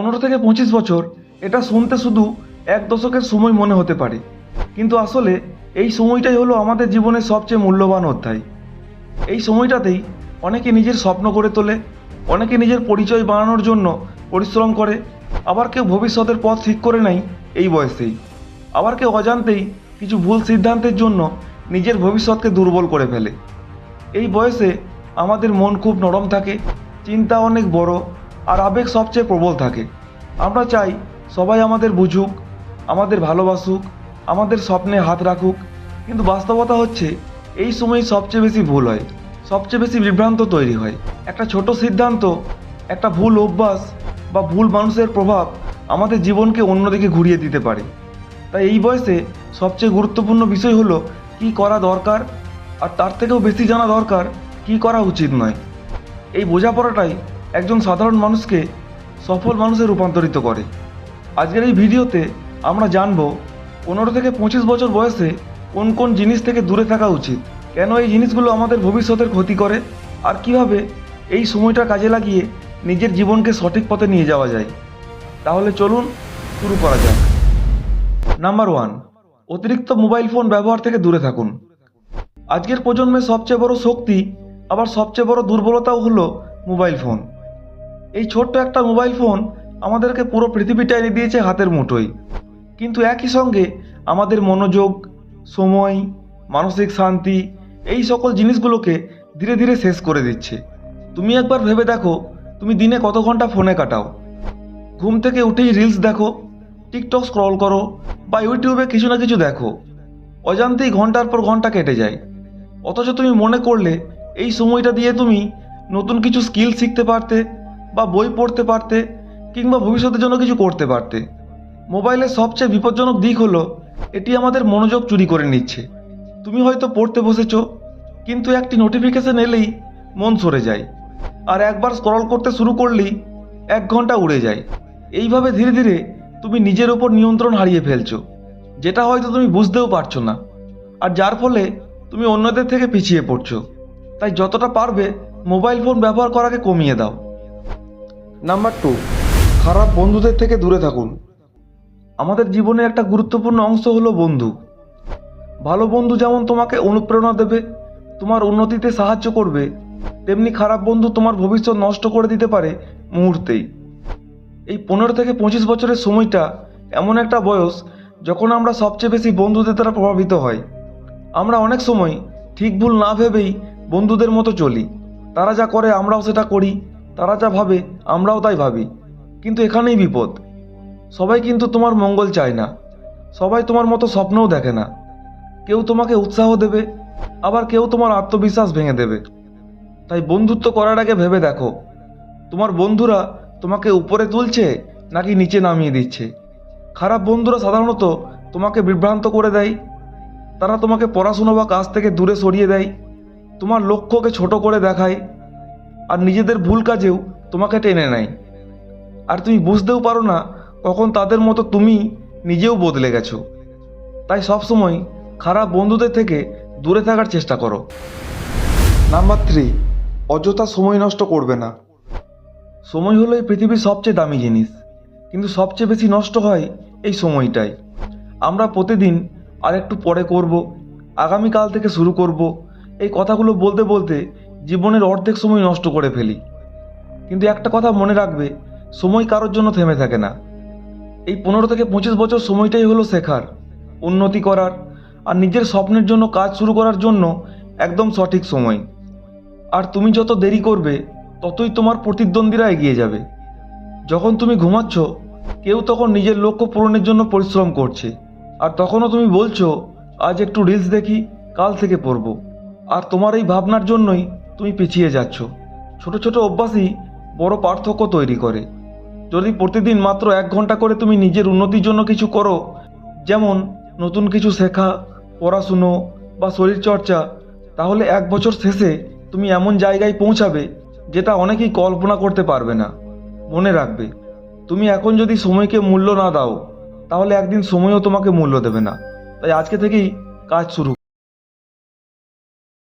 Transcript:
পনেরো থেকে পঁচিশ বছর, এটা শুনতে শুধু এক দশকের সময় মনে হতে পারে। কিন্তু আসলে এই সময়টাই হলো আমাদের জীবনের সবচেয়ে মূল্যবান অধ্যায়। এই সময়টাতেই অনেকে নিজের স্বপ্ন গড়ে তোলে, অনেকে নিজের পরিচয় বানানোর জন্য পরিশ্রম করে, আবার কেউ ভবিষ্যতের পথ ঠিক করে নেয় এই বয়সেই। আবার কেউ অজান্তেই কিছু ভুল সিদ্ধান্তের জন্য নিজের ভবিষ্যৎকে দুর্বল করে ফেলে। এই বয়সে আমাদের মন খুব নরম থাকে, চিন্তা অনেক বড় আর আবেগ সবচেয়ে প্রবল থাকে। আমরা চাই সবাই আমাদের বুঝুক, আমাদের ভালোবাসুক, আমাদের স্বপ্নে হাত রাখুক। কিন্তু বাস্তবতা হচ্ছে, এই সময় সবচেয়ে বেশি ভুল হয়, সবচেয়ে বেশি বিভ্রান্ত তৈরি হয়। একটা ছোট সিদ্ধান্ত, একটা ভুল অভ্যাস বা ভুল মানুষের প্রভাব আমাদের জীবনকে অন্যদিকে ঘুরিয়ে দিতে পারে। তাই এই বয়সে সবচেয়ে গুরুত্বপূর্ণ বিষয় হলো, কি করা দরকার? আর তার থেকেও বেশি জানা দরকার, কি করা উচিত নয়। এই বোঝাপড়াটাই একজন সাধারণ মানুষকে সফল মানুষে রূপান্তরিত করে। আজকের এই ভিডিওতে আমরা জানব পনেরো থেকে পঁচিশ বছর বয়সে কোন কোন জিনিস থেকে দূরে থাকা উচিত, কেন এই জিনিসগুলো আমাদের ভবিষ্যতের ক্ষতি করে, আর কীভাবে এই সময়টা কাজে লাগিয়ে নিজের জীবনকে সঠিক পথে নিয়ে যাওয়া যায়। তাহলে চলুন শুরু করা যাক। নাম্বার ওয়ান, অতিরিক্ত মোবাইল ফোন ব্যবহার থেকে দূরে থাকুন। আজকের প্রজন্মের সবচেয়ে বড় শক্তি, আবার সবচেয়ে বড় দুর্বলতাও হলো মোবাইল ফোন। এই ছোট্ট একটা মোবাইল ফোন আমাদেরকে পুরো পৃথিবীটা এনে দিয়েছে হাতের মুঠোয়। কিন্তু একই সঙ্গে আমাদের মনোযোগ, সময়, মানসিক শান্তি, এই সকল জিনিসগুলোকে ধীরে ধীরে শেষ করে দিচ্ছে। তুমি একবার ভেবে দেখো, তুমি দিনে কত ঘণ্টা ফোনে কাটাও। ঘুম থেকে উঠেই রিলস দেখো টিকটক স্ক্রল করো বা ইউটিউবে কিছু না কিছু দেখো। অজান্তেই ঘণ্টার পর ঘণ্টা কেটে যায়। অথচ তুমি মনে করলে এই সময়টা দিয়ে তুমি নতুন কিছু স্কিল শিখতে পারতে বা বই পড়তে পারতে কিংবা ভবিষ্যতের জন্য কিছু করতে পারতে। মোবাইলের সবচেয়ে বিপজ্জনক দিক হলো, এটি আমাদের মনোযোগ চুরি করে নিচ্ছে। তুমি হয়তো পড়তে বসেছ, কিন্তু একটি নোটিফিকেশন এলেই মন সরে যায়। আর একবার স্ক্রল করতে শুরু করলেই এক ঘণ্টা উড়ে যায়। এইভাবে ধীরে ধীরে তুমি নিজের ওপর নিয়ন্ত্রণ হারিয়ে ফেলছো, যেটা হয়তো তুমি বুঝতেও পারছ না। আর যার ফলে তুমি অন্যদের থেকে পিছিয়ে পড়ছো। তাই যতটা পারবে, মোবাইল ফোন ব্যবহার করাকে কমিয়ে দাও। নাম্বার টু খারাপ বন্ধুদের থেকে দূরে থাকুন। আমাদের জীবনের একটা গুরুত্বপূর্ণ অংশ হলো বন্ধু। ভালো বন্ধু যেমন তোমাকে অনুপ্রেরণা দেবে, তোমার উন্নতিতে সাহায্য করবে, তেমনি খারাপ বন্ধু তোমার ভবিষ্যৎ নষ্ট করে দিতে পারে মুহূর্তেই। এই পনেরো থেকে পঁচিশ বছরের সময়টা এমন একটা বয়স যখন আমরা সবচেয়ে বেশি বন্ধুদের দ্বারা প্রভাবিত হয়। আমরা অনেক সময় ঠিক ভুল না ভেবেই বন্ধুদের মতো চলি। তারা যা করে আমরাও সেটা করি। তারা যা ভাবে, আমরাও তাই ভাবি। কিন্তু এখানেই বিপদ। সবাই কিন্তু তোমার মঙ্গল চায় না। সবাই তোমার মতো স্বপ্নও দেখে না। কেউ তোমাকে উৎসাহ দেবে, আবার কেউ তোমার আত্মবিশ্বাস ভেঙে দেবে। তাই বন্ধুত্ব করার আগে ভেবে দেখো, তোমার বন্ধুরা তোমাকে উপরে তুলছে নাকি নিচে নামিয়ে দিচ্ছে? খারাপ বন্ধুরা সাধারণত তোমাকে বিভ্রান্ত করে দেয়। তারা তোমাকে পড়াশুনো বা কাজ থেকে দূরে সরিয়ে দেয়। তোমার লক্ষ্যকে ছোট করে দেখায়। আর নিজেদের ভুল কাজেও তোমাকে টেনে নেয়। আর তুমি বুঝতেও পারো না কখন তাদের মতো তুমি নিজেও বদলে গেছো। তাই সবসময় খারাপ বন্ধুদের থেকে দূরে থাকার চেষ্টা করো। নাম্বার থ্রি অযথা সময় নষ্ট করবে না। সময় হলো এই পৃথিবীর সবচেয়ে দামি জিনিস, কিন্তু সবচেয়ে বেশি নষ্ট হয় এই সময়টাই। আমরা প্রতিদিন আর একটু পরে করব, আগামীকাল থেকে শুরু করব, এই কথাগুলো বলতে বলতে জীবনের অর্ধেক সময় নষ্ট করে ফেলি। কিন্তু একটা কথা মনে রাখবে, সময় কারোর জন্য থেমে থাকে না। এই পনেরো থেকে পঁচিশ বছর সময়টাই হলো শেখার, উন্নতি করার আর নিজের স্বপ্নের জন্য কাজ শুরু করার জন্য একদম সঠিক সময়। আর তুমি যত দেরি করবে, ততই তোমার প্রতিদ্বন্দ্বীরা এগিয়ে যাবে। যখন তুমি ঘুমাচ্ছ, কেউ তখন নিজের লক্ষ্য পূরণের জন্য পরিশ্রম করছে। আর তখনও তুমি বলছো, আজ একটু রিলস দেখি, কাল থেকে পড়ব। আর তোমার এই ভাবনার জন্যই তুমি পিছিয়ে যাচ্ছ। ছোট ছোট অভ্যাসই বড় পার্থক্য তৈরি করে। যদি প্রতিদিন মাত্র এক ঘণ্টা করে তুমি নিজের উন্নতির জন্য কিছু করো, যেমন নতুন কিছু শেখা, পড়াশুনো বা শরীরচর্চা, তাহলে এক বছর শেষে তুমি এমন জায়গায় পৌঁছাবে যেটা অনেকেই কল্পনা করতে পারবে না। মনে রাখবে, তুমি এখন যদি সময়কে মূল্য না দাও, তাহলে একদিন সময়ও তোমাকে মূল্য দেবে না। তাই আজকে থেকেই কাজ শুরু